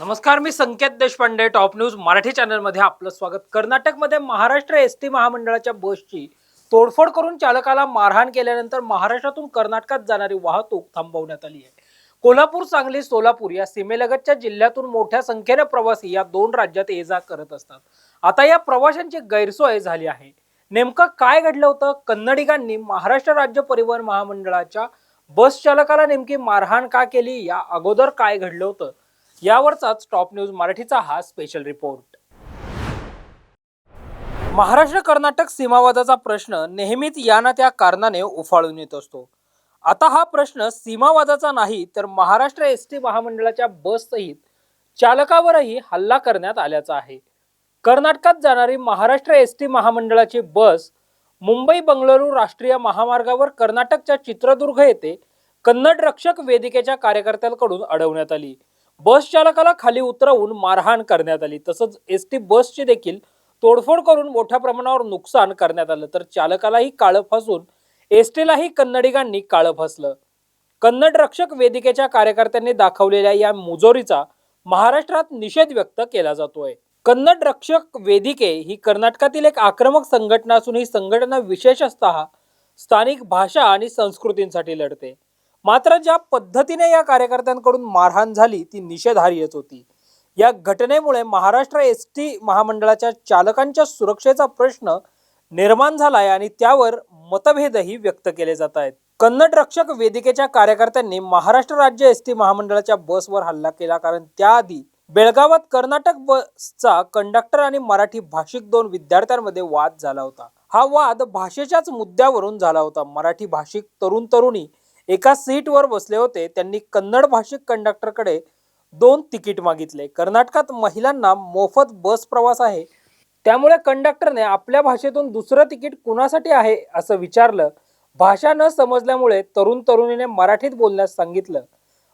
नमस्कार मी Sanket Deshpande top news Marathi चॅनलमध्ये आपलं स्वागत. कर्नाटकमध्ये महाराष्ट्र एस टी महामंडळाच्या बसची तोडफोड करून चालकाला मारहाण केल्यानंतर महाराष्ट्रातून कर्नाटकात जाणारी वाहतूक थांबवण्यात आली आहे. कोल्हापूर सांगली सोलापूर या सीमेलगतच्या जिल्ह्यातून मोठ्या संख्येने प्रवासी या दोन राज्यात ये जा करत असतात. आता या प्रवाशांची गैरसोय झाली आहे. नेमकं काय घडलं होतं? कन्नडिगांनी महाराष्ट्र राज्य परिवहन महामंडळाच्या बस चालकाला नेमकी मारहाण का केली? या अगोदर काय घडलं होतं? यावरचाच टॉप न्यूज मराठीचा हा स्पेशल रिपोर्ट महाराष्ट्र कर्नाटक सीमावादाचा प्रश्न नेहमीच या ना त्या कारणाने उफाळून येत असतो. आता हा प्रश्न सीमावादाचा नाही तर महाराष्ट्र एस टी महामंडळाच्या बससहित चालकावरही हल्ला करण्यात आल्याचा आहे. कर्नाटकात जाणारी महाराष्ट्र एस टी महामंडळाची बस मुंबई बंगळुरू राष्ट्रीय महामार्गावर कर्नाटकच्या चित्रदुर्ग येथे कन्नड रक्षक वेदिकेच्या कार्यकर्त्यांकडून अडवण्यात आली. बस चालकाला खाली उतरवून मारहाण करण्यात आली. तसंच एस टी बसची देखील तोडफोड करून मोठ्या प्रमाणावर नुकसान करण्यात आलं. तर चालकालाही काळं फसून एस टीलाही कन्नडिगांनी काळं फसलं. कन्नड रक्षक वेदिकेच्या कार्यकर्त्यांनी दाखवलेल्या या मुजोरीचा महाराष्ट्रात निषेध व्यक्त केला जातोय. कन्नड रक्षक वेदिके ही कर्नाटकातील एक आक्रमक संघटना असून ही संघटना विशेषतः स्थानिक भाषा आणि संस्कृतींसाठी लढते. मात्र ज्या पद्धतीने या कार्यकर्त्यांकडून मारहाण झाली ती निषेधार्हच होती. या घटनेमुळे महाराष्ट्र एस टी महामंडळाच्या चालकांच्या सुरक्षेचा प्रश्न निर्माण झालाय आणि त्यावर मतभेदही व्यक्त केले जात आहेत. कन्नड रक्षक वेदिकेच्या कार्यकर्त्यांनी महाराष्ट्र राज्य एस टी महामंडळाच्या बसवर हल्ला केला कारण त्याआधी बेळगावात कर्नाटक बसचा कंडक्टर आणि मराठी भाषिक दोन विद्यार्थ्यांमध्ये वाद झाला होता. हा वाद भाषेच्याच मुद्द्यावरून झाला होता. मराठी भाषिक तरुण तरुणी एका सीटवर बसले होते त्यांनी कन्नड भाषिक कंडक्टरकडे दोन तिकीट मागितले. कर्नाटकात महिलांना मोफत बस प्रवास आहे. त्यामुळे कंडक्टरने आपल्या भाषेतून दुसरं तिकीट कुणासाठी आहे असं विचारलं. भाषा न समजल्यामुळे तरुण तरुणीने मराठीत बोलण्यास सांगितलं.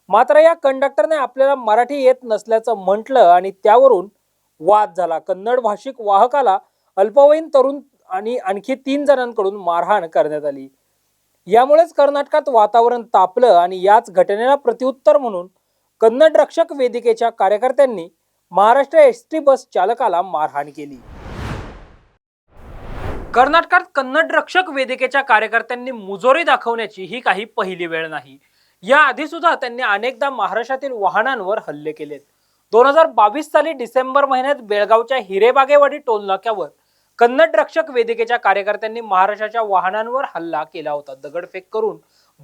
मात्र या कंडक्टरने आपल्याला मराठी येत नसल्याचं म्हटलं आणि त्यावरून वाद झाला. कन्नड भाषिक वाहकाला अल्पवयीन तरुण आणि आणखी तीन जणांकडून मारहाण करण्यात आली. यामुळेच कर्नाटकात वातावरण तापलं आणि याच घटनेला प्रत्युत्तर म्हणून कन्नड रक्षक वेदिकेच्या कार्यकर्त्यांनी महाराष्ट्र एस टी बस चालकाला मारहाण केली. कर्नाटकात कन्नड रक्षक वेदिकेच्या कार्यकर्त्यांनी मुजोरी दाखवण्याची ही काही पहिली वेळ नाही. याआधी सुद्धा त्यांनी अनेकदा महाराष्ट्रातील वाहनांवर हल्ले केलेत. दोन हजार बावीस साली डिसेंबर महिन्यात बेळगावच्या हिरेबागेवाडी टोलनाक्यावर कन्नड रक्षक वेदिकेच्या कार्यकर्त्यांनी महाराष्ट्राच्या वाहनांवर हल्ला केला होता. दगडफेक करून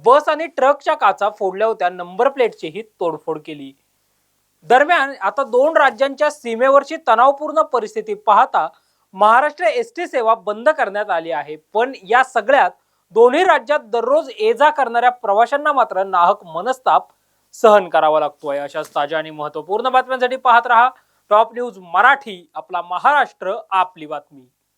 बस आणि ट्रकच्या काचा फोडल्या होत्या. नंबर प्लेटचीही तोडफोड केली. दरम्यान आता दोन राज्यांच्या सीमेवरची तणावपूर्ण परिस्थिती पाहता महाराष्ट्र एस टी सेवा बंद करण्यात आली आहे. पण या सगळ्यात दोन्ही राज्यात दररोज ये जा करणाऱ्या प्रवाशांना मात्र नाहक मनस्ताप सहन करावा लागतोय. अशाच ताज्या आणि महत्त्वपूर्ण बातम्यांसाठी पाहत रहा. टॉप न्यूज मराठी आपला महाराष्ट्र आपली बातमी.